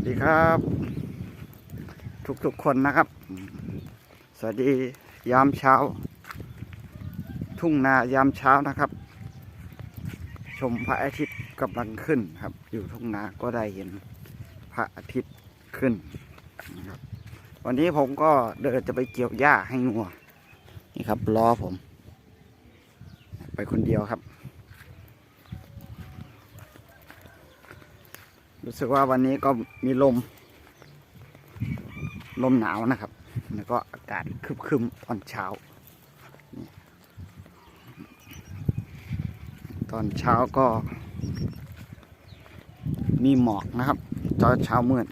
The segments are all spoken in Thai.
วัสดีครับ ทุกๆคนนะครับ สวัสดียามเช้า ทุ่งนายามเช้านะครับ ชมพระอาทิตย์กำลังขึ้นครับ อยู่ทุ่งนาก็ได้เห็นพระอาทิตย์ขึ้นนะครับ วันนี้ผมก็เดินจะไปเกี่ยวหญ้าให้งัวนี่ครับล้อผม ไปคนเดียวครับ รู้สึกว่าวันนี้ก็มีลม ลมหนาวนะครับ แล้วก็อากาศครึมๆตอนเช้า ตอนเช้าก็ มีหมอกนะครับตอนเช้ามืด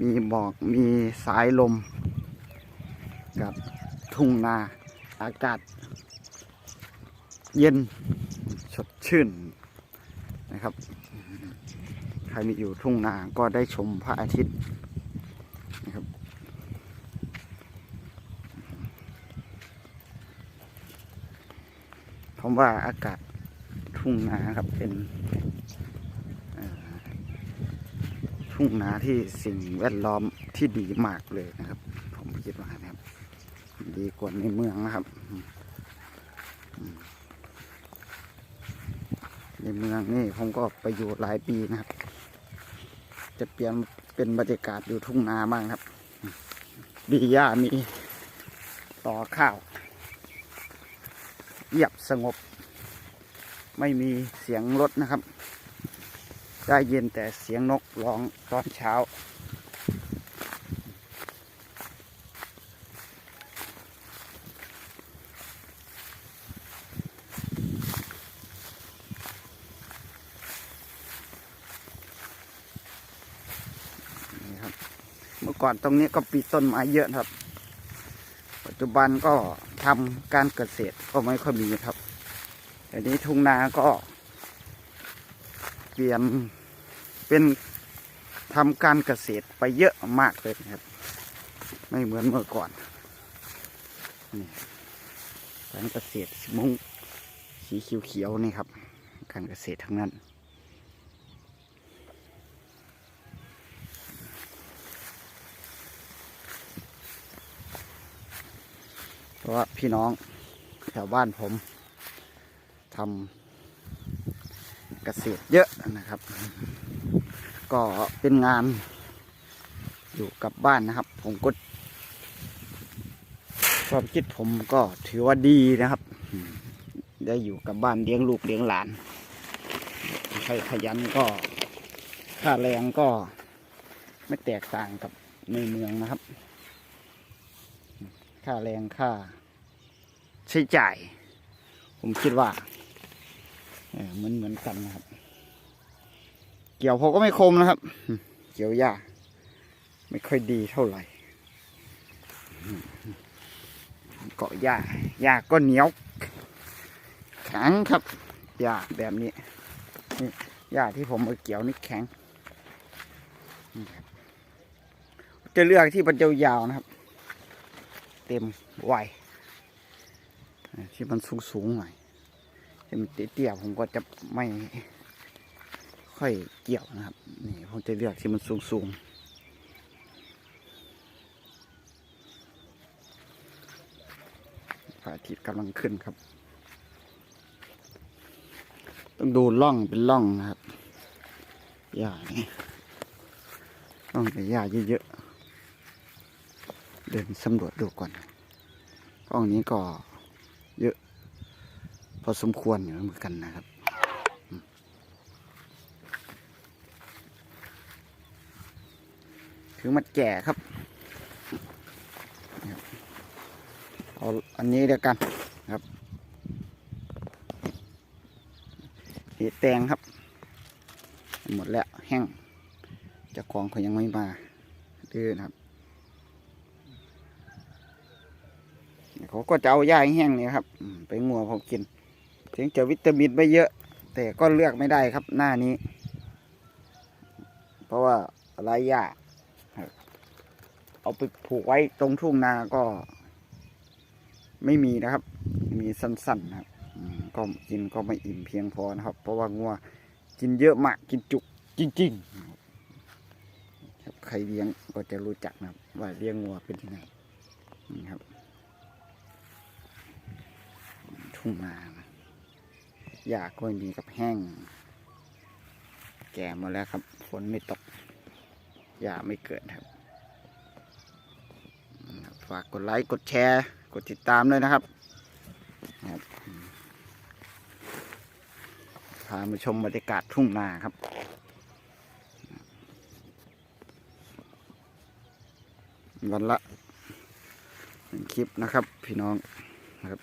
มีหมอก มีสายลม กับทุ่งนาอากาศ เย็นสดชื่นนะครับ ครมีอยู่ทุ่งนาก็ได้ชมพระอาทิตย์นะครับผมว่าอากาศทุ่งนาครับเป็นทุ่งนาที่สิ่งแวดล้อมที่ดีมากเลยนะครับ ผมคิดว่านะครับ ดีกว่าในเมืองนะครับ ในเมืองนี่ผมก็ไปอยู่หลายปีนะครับ จะเปลี่ยนเป็นบรรยากาศอยู่ทุ่งนาบ้างครับ ดีหญ้ามีต่อข้าวเงียบสงบ ไม่มีเสียงรถนะครับ ได้ยินแต่เสียงนกร้องตอนเช้า นี่ครับ เมื่อ ก่อนตรงนี้ก็ปีต้นไม้เยอะครับ ปัจจุบันก็ทำการเกษตรก็ไม่ค่อยมีครับแต่นี้ทุ่งนาก็เปลี่ยนเป็นทำการเกษตรไปเยอะมากเลยครับ ไม่เหมือนเมื่อก่อนนี่การเกษตรมุ้งสีเขียวๆนี่ครับ การเกษตรทั้งนั้น เพราะว่าพี่น้องแถวบ้านผมทำเกษตรเยอะนะครับ ก็เป็นงานอยู่กับบ้านนะครับ ผมก็ความคิดผมก็ถือว่าดีนะครับ ได้อยู่กับบ้านเลี้ยงลูกเลี้ยงหลานใครขยันก็ค่าแรงก็ไม่แตกต่างกับในเมืองนะครับ ค่าแรงค่า ใช้จ่าย ผมคิดว่าเหมือนเหมือนกันนะครับ เกี่ยวผมก็ไม่คมนะครับ เกี่ยวหญ้าไม่ค่อยดีเท่าไหร่เกาะหญ้าหญ้าก็เหนียวแข็งครับหญ้าแบบนี้นี่หญ้าที่ผมเอาเกี่ยวนี่แข็งจะเลือกที่มันยาวๆนะครับ เต็มวัยที่มันสูงสูงๆหน่อยที่มันเตี้ยๆผมก็จะไม่ค่อยเกี่ยวนะครับนี่ผมจะเลือกที่มันสูงสูงๆพระอาทิตย์กำลังขึ้นครับ ต้องดูล่องเป็นล่องนะครับหญ้านี่ต้องเป็นหญ้าเยอะๆ เดินสำรวจดูก่อนห้องนี้ก็เยอะพอสมควรอยู่เหมือนกันนะครับอืมคือมันแก่ครับ เอาอันนี้เดียวกันครับเห็ดแตงครับ หมดแล้วแห้งจะกองเขายังไม่มาดื้อนะครับ เขาก็จะเอาหญ้าแห้งเนี่ยครับไปงัวผมกิน ถึงจะวิตามินไม่เยอะ แต่ก็เลือกไม่ได้ครับหน้านี้ เพราะว่าไรหญ้าเอาไปผูกไว้ตรงทุ่งนาก็ ไม่มีนะครับ มีสั้นๆนะครับก็กินก็ไม่อิ่มเพียงพอนะครับ เพราะว่างัวกินเยอะมากกินจุกจริงๆใครเลี้ยงก็จะรู้จักนะครับ ว่าเลี้ยงงัวเป็นยังไงนี่ครับ ทุ่งนานหญ้าก็ไม่มีกับแห้ง แก่หมดแล้วครับ ฝนไม่ตกหญ้าไม่เกิดครับ ฝากกดไลค์ กดแชร์ กดติดตามด้วยนะครับครับพามาชมบรรยากาศทุ่งนาครับวันละหนึ่งคลิปนะครับ พี่น้องนะครับ